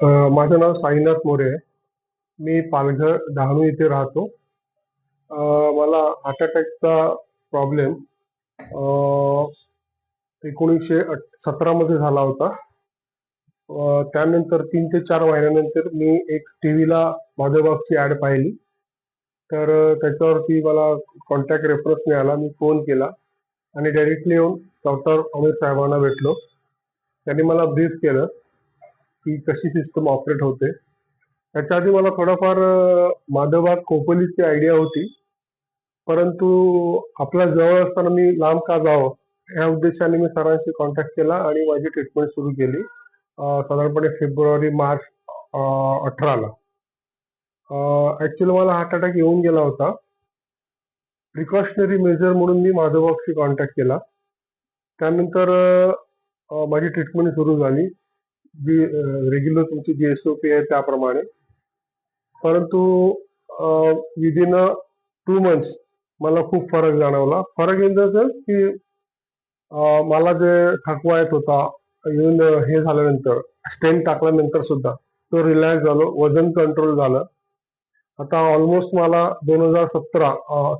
माझं नाव साईनाथ मोरे आहे. मी पालघर डहाणू इथे राहतो. मला हार्ट अटॅकचा प्रॉब्लेम एकोणीसशे सतरामध्ये झाला होता. त्यानंतर तीन ते चार महिन्यानंतर मी एक टी व्हीला माझ्या माधवबागची ऍड पाहिली. तर त्याच्यावरती मला कॉन्टॅक्ट रेफरन्स मिळाला. मी फोन केला आणि डायरेक्टली येऊन डॉक्टर अमित साहेबांना भेटलो. त्यांनी मला ब्रीफ केलं. की कशी सिस्टम ऑपरेट होते. त्याच्या आधी मला थोडाफार अ, माधवबाग आयडिया होती. परंतु आपल्या जवळ असताना मी लांब का जावं या उद्देशाने मी सरांशी कॉन्टॅक्ट केला आणि माझी ट्रीटमेंट सुरू केली. साधारणपणे फेब्रुवारी मार्च अठराला. ऍक्च्युली मला हार्ट अटॅक येऊन गेला होता. प्रिकॉशनरी मेजर म्हणून मी माधवबागशी कॉन्टॅक्ट केला. त्यानंतर माझी ट्रीटमेंट सुरू झाली. जी रेग्युलर तुमची जी एसओपी आहे त्याप्रमाणे. परंतु विदिन अ टू मंथ्स मला खूप फरक जाणवला. फरक इन द सेन्स की मला जे थकवा येत होता येऊन हे झाल्यानंतर स्टेन टाकल्यानंतर सुद्धा तो रिलॅक्स झालो वजन कंट्रोल झालं. आता ऑलमोस्ट मला दोन हजार सतरा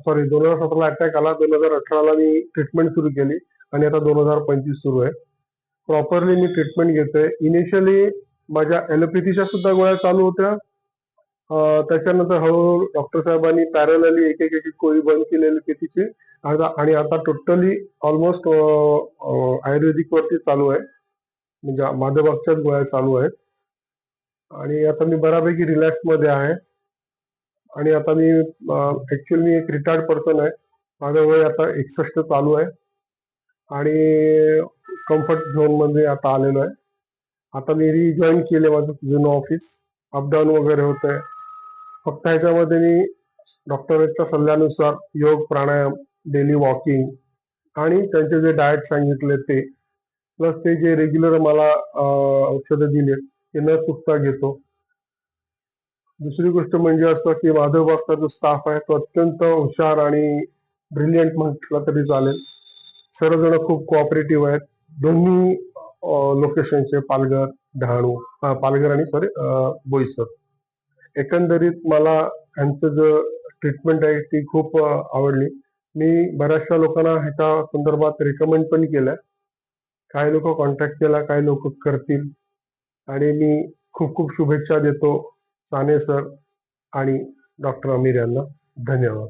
सॉरी दोन हजार सतराला अटॅक आला. दोन हजार अठराला मी ट्रीटमेंट सुरू केली. आणि आता दोन हजार पंचवीस सुरू आहे. प्रॉपरली मी ट्रीटमेंट घेतोय. इनिशियली माझ्या ॲलोपॅथीच्या सुद्धा गोळ्या चालू होत्या. त्याच्यानंतर हळूहळू डॉक्टर साहेबांनी पॅरलली एक एक एक गोळी बंद केलेली ॲलोपॅथीची आता- आणि आता टोटली ऑलमोस्ट आयुर्वेदिक वरती चालू आहे. म्हणजे माधवबागच्याच गोळ्या चालू आहेत. आणि आता मी बऱ्यापैकी रिलॅक्समध्ये आहे. आणि आता मी ऍक्च्युअली मी एक रिटायर्ड पर्सन आहे. माझं वय आता एकसष्ट चालू आहे. आणि कम्फर्ट झोनमध्ये आता आलेलो आहे. आता मी रिजॉईन केले माझं जुनं ऑफिस अपडाऊन वगैरे होत आहे फक्त ह्याच्यामध्ये मी डॉक्टरच्या सल्ल्यानुसार योग प्राणायाम डेली वॉकिंग आणि त्यांचे जे डाएट सांगितले ते प्लस ते जे रेग्युलर मला औषधं दिले ते न चुकता घेतो. दुसरी गोष्ट म्हणजे असं की माधवबागचा जो स्टाफ आहे तो अत्यंत हुशार आणि ब्रिलियंट म्हटलं तरी चालेल. सर्वजण खूप कोऑपरेटिव्ह आहेत. दोन्ही लोकेशनचे पालघर डहाणू पालघर आणि सॉरी बोईसर. एकंदरीत मला यांचं जो ट्रीटमेंट आहे ती खूप आवडली. मी बऱ्याचशा लोकांना ह्याच्या संदर्भात रिकमेंड पण केलं काही लोक कॉन्टॅक्ट केला काही लोक करतील. आणि मी खूप खूप शुभेच्छा देतो साने सर आणि डॉक्टर अमीर यांना. धन्यवाद.